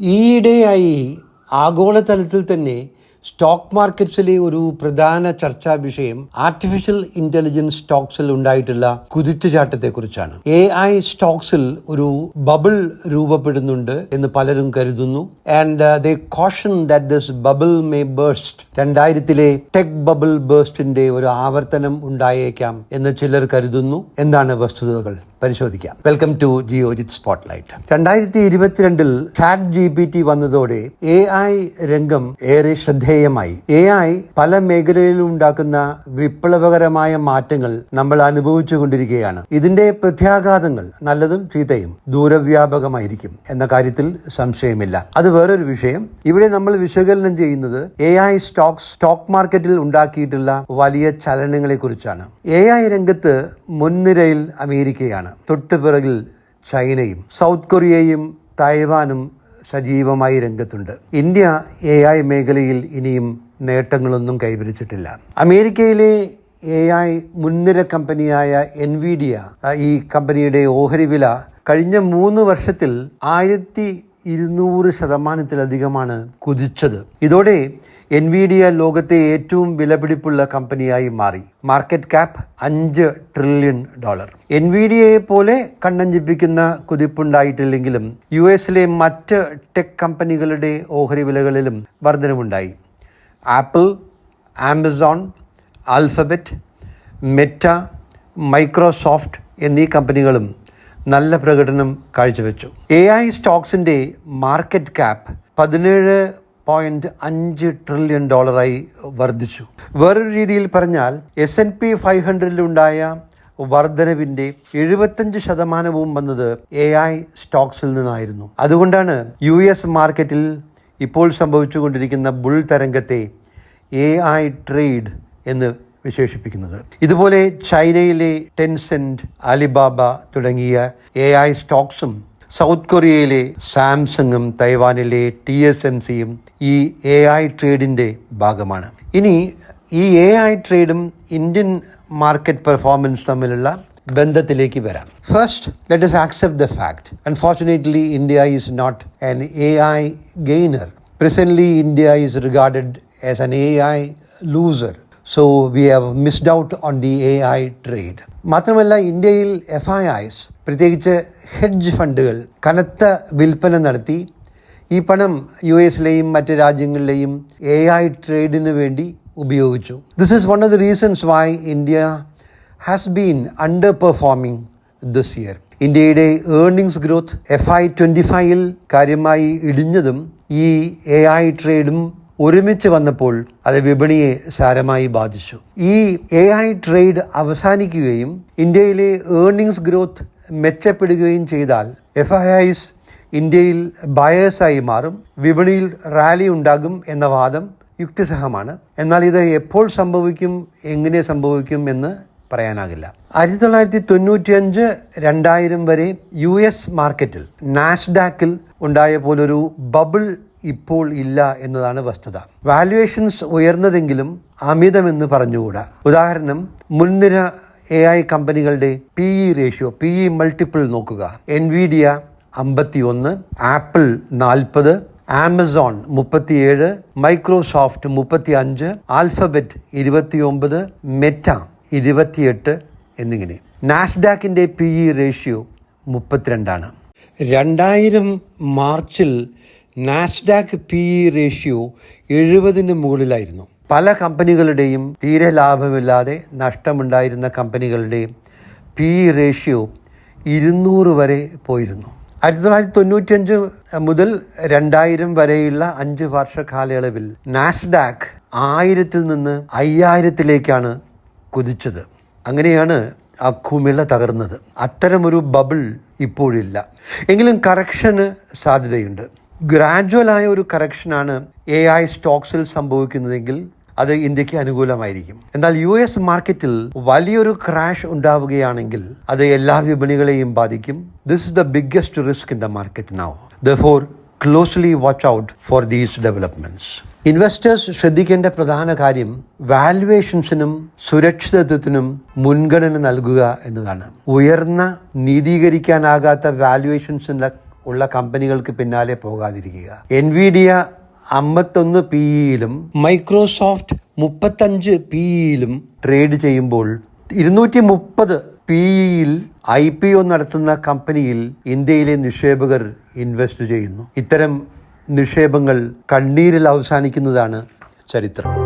ഈയിടെയായി ആഗോളതലത്തിൽ തന്നെ സ്റ്റോക്ക് മാർക്കറ്റ്സിലെ ഒരു പ്രധാന ചർച്ചാ വിഷയം ആർട്ടിഫിഷ്യൽ ഇന്റലിജൻസ് സ്റ്റോക്സിൽ ഉണ്ടായിട്ടുള്ള കുതിച്ചുചാട്ടത്തെക്കുറിച്ചാണ്. എ ഐ സ്റ്റോക്സിൽ ഒരു ബബിൾ രൂപപ്പെടുന്നുണ്ട് എന്ന് പലരും കരുതുന്നു. And they caution that this bubble may burst രണ്ടായിരത്തിലെ tech bubble ബേസ്റ്റിന്റെ ഒരു ആവർത്തനം ഉണ്ടായേക്കാം എന്ന് ചിലർ കരുതുന്നു. എന്താണ് വസ്തുതകൾ? പരിശോധിക്കാം. Welcome to Geojit spot light രണ്ടായിരത്തി ഇരുപത്തിരണ്ടിൽ ചാറ്റ് ജി പി ടി വന്നതോടെ എ ഐ രംഗം ഏറെ ശ്രദ്ധേയമായി. എ ഐ പല മേഖലയിലും ഉണ്ടാക്കുന്ന വിപ്ലവകരമായ മാറ്റങ്ങൾ നമ്മൾ അനുഭവിച്ചു കൊണ്ടിരിക്കുകയാണ്. ഇതിന്റെ പ്രത്യാഘാതങ്ങൾ നല്ലതും ചീത്തയും ദൂരവ്യാപകമായിരിക്കും എന്ന കാര്യത്തിൽ സംശയമില്ല. അത് വേറൊരു വിഷയം. ഇവിടെ നമ്മൾ വിശകലനം ചെയ്യുന്നത് എ ഐ സ്റ്റോക്സ് സ്റ്റോക്ക് മാർക്കറ്റിൽ ഉണ്ടാക്കിയിട്ടുള്ള വലിയ ചലനങ്ങളെ കുറിച്ചാണ് എ ഐ രംഗത്ത് മുൻനിരയിൽ അമേരിക്കയാണ്. തൊട്ടുപിറകിൽ ചൈനയും സൗത്ത് കൊറിയയും തായ്വാനും സജീവമായി രംഗത്തുണ്ട്. ഇന്ത്യ എ ഐ മേഖലയിൽ ഇനിയും നേട്ടങ്ങളൊന്നും കൈവരിച്ചിട്ടില്ല. അമേരിക്കയിലെ എ ഐ മുൻനിര കമ്പനിയായ എൻവിഡിയ ഈ കമ്പനിയുടെ ഓഹരി വില കഴിഞ്ഞ മൂന്ന് വർഷത്തിൽ ആയിരത്തി ഇരുന്നൂറ് ശതമാനത്തിലധികമാണ് കുതിച്ചത്. ഇതോടെ എൻവിഡിയ ലോകത്തെ ഏറ്റവും വിലപിടിപ്പുള്ള കമ്പനിയായി മാറി. മാർക്കറ്റ് ക്യാപ്പ് അഞ്ച് ട്രില്യൺ ഡോളർ എൻവിഡിയയെ പോലെ കണ്ണഞ്ചിപ്പിക്കുന്ന കുതിപ്പുണ്ടായിട്ടില്ലെങ്കിലും യു എസിലെ മറ്റ് ടെക് കമ്പനികളുടെ ഓഹരി വിലകളിലും വർധനവുണ്ടായി. Apple Amazon Alphabet Meta Microsoft എന്നീ കമ്പനികളും നല്ല പ്രകടനം കാഴ്ചവെച്ചു. എ ഐ സ്റ്റോക്സിന്റെ മാർക്കറ്റ് ക്യാപ്പ് പതിനേഴ് പോയിന്റ് അഞ്ച് ട്രില്യൺ ഡോളറായി വർദ്ധിച്ചു. വേറൊരു രീതിയിൽ പറഞ്ഞാൽ എസ് എൻ പി ഫൈവ് ഹൺഡ്രഡിലുണ്ടായ വർധനവിന്റെ എഴുപത്തഞ്ച് ശതമാനവും വന്നത് എ ഐ സ്റ്റോക്സിൽ നിന്നായിരുന്നു. അതുകൊണ്ടാണ് യു എസ് മാർക്കറ്റിൽ ഇപ്പോൾ സംഭവിച്ചുകൊണ്ടിരിക്കുന്ന ബുൾ തരംഗത്തെ എ ഐ ട്രേഡ് എന്ന് വിശേഷിപ്പിക്കുന്നത്. ഇതുപോലെ ചൈനയിലെ ടെൻസെന്റ് അലിബാബ തുടങ്ങിയ എ ഐ സ്റ്റോക്സും സൗത്ത് കൊറിയയിലെ സാംസങ്ങും തൈവാനിലെ ടി എസ് എം സിയും ഈ എ ഐ ട്രേഡിന്റെ ഭാഗമാണ്. ഇനി ഈ എ ഐ ട്രേഡും ഇന്ത്യൻ മാർക്കറ്റ് പെർഫോമൻസ് തമ്മിലുള്ള ബന്ധത്തിലേക്ക് വരാം. First let's accept the fact unfortunately India is not an A I gainer presently India is regarded as an A I loser so we have missed out on the A I trade മാത്രമല്ല ഇന്ത്യയിൽ F I Is പ്രത്യേകിച്ച് hedge ഫണ്ടുകൾ കനത്ത വിൽപ്പന നടത്തി. ഈ പണം U എസിലെയും മറ്റ് രാജ്യങ്ങളിലെയും എ ഐ ട്രേഡിന് വേണ്ടി ഉപയോഗിച്ചു. This is one of the reasons why India has been underperforming this year ഇന്ത്യയുടെ earnings growth F Y twenty ഫൈവിൽ കാര്യമായി ഇടിഞ്ഞതും ഈ എ ഐ ട്രേഡും ഒരുമിച്ച് വന്നപ്പോൾ അത് വിപണിയെ സാരമായി ബാധിച്ചു. ഈ എ ഐ ട്രേഡ് അവസാനിക്കുകയും ഇന്ത്യയിലെ ഏർണിംഗ്സ് ഗ്രോത്ത് മെച്ചപ്പെടുകയും ചെയ്താൽ എഫ് ഐ ഐസ് ഇന്ത്യയിൽ ബയേഴ്സായി മാറും വിപണിയിൽ റാലി ഉണ്ടാകും എന്ന വാദം യുക്തിസഹമാണ്. എന്നാൽ ഇത് എപ്പോൾ സംഭവിക്കും എങ്ങനെ സംഭവിക്കും എന്ന് പറയാനാകില്ല. ആയിരത്തി തൊള്ളായിരത്തി തൊണ്ണൂറ്റിയഞ്ച് രണ്ടായിരം വരെ യു എസ് മാർക്കറ്റിൽ നാസ്ഡാക്കിൽ ഉണ്ടായ പോലൊരു ബബിൾ ഇപ്പോൾ ഇല്ല എന്നതാണ് വസ്തുത. വാല്യുവേഷൻസ് ഉയർന്നതെങ്കിലും അമിതമെന്ന് പറഞ്ഞുകൂടാ. ഉദാഹരണം മുൻനിര എ ഐ കമ്പനികളുടെ P E ratio P E multiple നോക്കുക. എൻവിഡിയ അമ്പത്തി ഒന്ന് ആപ്പിൾ നാൽപ്പത് ആമസോൺ മുപ്പത്തിയേഴ് മൈക്രോസോഫ്റ്റ് മുപ്പത്തി അഞ്ച് ആൽഫബറ്റ് ഇരുപത്തിയൊമ്പത് മെറ്റ ഇരുപത്തിയെട്ട് എന്നിങ്ങനെ. നാസ്ഡാക്കിന്റെ പി ഇ റേഷ്യോ മുപ്പത്തിരണ്ടാണ്. രണ്ടായിരം മാർച്ചിൽ നാസ്ഡാക്ക് പി ഇ റേഷ്യോ എഴുപതിന് മുകളിലായിരുന്നു. പല കമ്പനികളുടെയും തീരെ ലാഭമില്ലാതെ നഷ്ടമുണ്ടായിരുന്ന കമ്പനികളുടെയും പി ഇ റേഷ്യോ ഇരുന്നൂറ് വരെ പോയിരുന്നു. ആയിരത്തി തൊള്ളായിരത്തി തൊണ്ണൂറ്റിയഞ്ച് മുതൽ രണ്ടായിരം വരെയുള്ള അഞ്ച് വർഷ കാലയളവിൽ നാസ്ഡാക്ക് ആയിരത്തിൽ നിന്ന് അയ്യായിരത്തിലേക്കാണ് കുതിച്ചത്. അങ്ങനെയാണ് ആ കുമിള തകർന്നത്. അത്തരമൊരു ബബിൾ ഇപ്പോഴില്ല. എങ്കിലും കറക്ഷന് സാധ്യതയുണ്ട്. ഗ്രാജുവലായ ഒരു കറക്ഷനാണ് എ ഐ സ്റ്റോക്സിൽ സംഭവിക്കുന്നതെങ്കിൽ അത് ഇന്ത്യയ്ക്ക് അനുകൂലമായിരിക്കും. എന്നാൽ യു എസ് മാർക്കറ്റിൽ വലിയൊരു ക്രാഷ് ഉണ്ടാവുകയാണെങ്കിൽ അത് എല്ലാ വിപണികളെയും ബാധിക്കും. This is the biggest risk in the market now therefore closely watch out for these developments investors ശ്രദ്ധിക്കേണ്ട പ്രധാന കാര്യം വാല്യുവേഷൻസിനും സുരക്ഷിതത്വത്തിനും മുൻഗണന നൽകുക എന്നതാണ്. ഉയർന്ന നീതീകരിക്കാനാകാത്ത വാല്യുവേഷൻസിന്റെ ഉള്ള കമ്പനികൾക്ക് പിന്നാലെ പോകാതിരിക്കുക. എൻവിഡിയ അമ്പത്തൊന്ന് പി ഇയിലും മൈക്രോസോഫ്റ്റ് മുപ്പത്തഞ്ച് പി ഇയിലും ട്രേഡ് ചെയ്യുമ്പോൾ ഇരുന്നൂറ്റി മുപ്പത് പി ഇയിൽ ഐ പി ഒ നടത്തുന്ന കമ്പനിയിൽ ഇന്ത്യയിലെ നിക്ഷേപകർ ഇൻവെസ്റ്റ് ചെയ്യുന്നു. ഇത്തരം നിക്ഷേപങ്ങൾ കണ്ണീരിൽ അവസാനിക്കുന്നതാണ് ചരിത്രം.